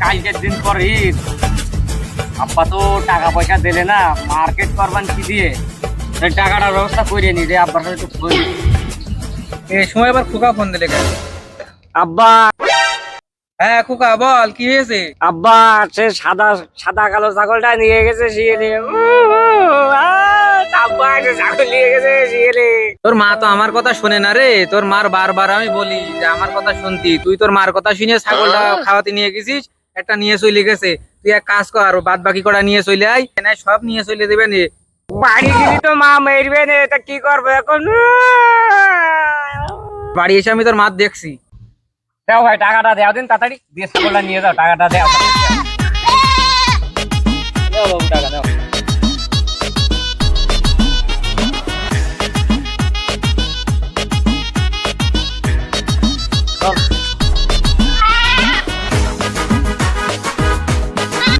কালকের দিন পর ঈদ আব্বা তো টাকা পয়সা দিলে না মার্কেট করবান কি দিয়ে? টাকাটার ব্যবস্থা করে নি রে আব্বার সাথে এই সময় আবার খোকা ফোন দিলে কেন? আব্বা! হ্যাঁ খোকা বল কি হয়েছে? আব্বা সে সাদা সাদা কালো ছাগলটা নিয়ে গেছে নিয়ে শিয়ালে। তোর মা তো আমার কথা শোনে না রে। তোর মার বারবার আমি বলি যে আমার কথা শুনতি। তুই তোর মার কথা শুনে ছাগলটা খাওয়াতে নিয়ে গেছিস। একটা নিয়ে চলে গেছে। তুই এক কাজ কর বাদ বাকি কটা নিয়ে চলে আয়। সব নিয়ে চলে দেবে নে। বাড়ি গেলি তো মা মেরবে না এটা কি করব এখন? বাড়ি এসে আমি তোর মার দেখছি। দাও ভাই, টাকাটা দেওয়া দিন, তাড়াতাড়ি। দিয়ে ছাগলটা নিয়ে যাও, টাকাটা দেও দাও টাকা দাও। চল